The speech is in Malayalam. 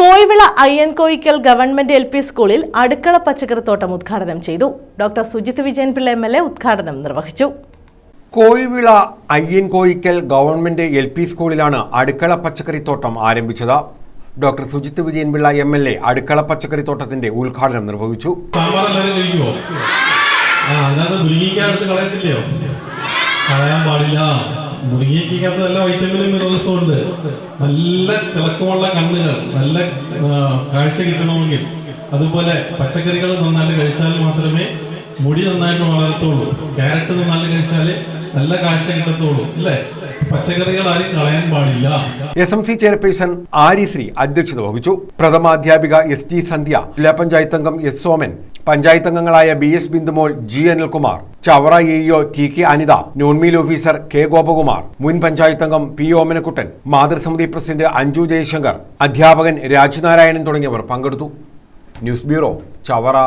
Koyivila Ayyankoyikkal government L P സ്കൂളിൽ അടുക്കള പച്ചക്കറിത്തോട്ടം ഉദ്ഘാടനം ചെയ്തു. Doctor Sujith Vijayan Pillai M L A ഉദ്ഘാടനം നിർവഹിച്ചു. Koyivila Ayyankoyikkal government L P സ്കൂളിലാണ് അടുക്കള പച്ചക്കറിത്തോട്ടം ആരംഭിച്ചത്. Doctor Sujith Vijayan Pillai M L A അടുക്കള പച്ചക്കറിത്തോട്ടത്തിന്റെ ഉദ്ഘാടനം നിർവഹിച്ചു. കളയാൻ പാടില്ല. മുരിങ്ങയ്ക്കകത്ത് നല്ല വൈറ്റമിനും മിനറൽസും ഉണ്ട്. നല്ല തിളക്കമുള്ള കണ്ണുകൾ നല്ല കാഴ്ച കിട്ടണമെങ്കിൽ. അതുപോലെ പച്ചക്കറികൾ നന്നായിട്ട് കഴിച്ചാൽ മാത്രമേ മുടി നന്നായിട്ട് വളരത്തുള്ളൂ. ക്യാരറ്റ് നന്നായിട്ട് കഴിച്ചാൽ നല്ല കാഴ്ച കിട്ടത്തുള്ളൂ അല്ലേ? പച്ചക്കറികൾ ആരും പാടില്ല. എസ് എം സി ചെയർപേഴ്സൺ അധ്യക്ഷത വഹിച്ചു. പ്രഥമാധ്യാപിക എസ് ടി സന്ധ്യ ജില്ലാ പഞ്ചായത്ത് അംഗം എസ് സോമൻ പഞ്ചായത്ത് അംഗങ്ങളായ B S Bindumol G Anilkumar Chavara E T K Anitha noon meal officer K Gopakumar മുൻ പഞ്ചായത്ത് അംഗം പി ഓമനക്കുട്ടൻ മാതൃസമിതി പ്രസിഡന്റ് അഞ്ജു ജയശങ്കർ അധ്യാപകൻ രാജ്നാരായണൻ തുടങ്ങിയവർ പങ്കെടുത്തു. News bureau Chavara.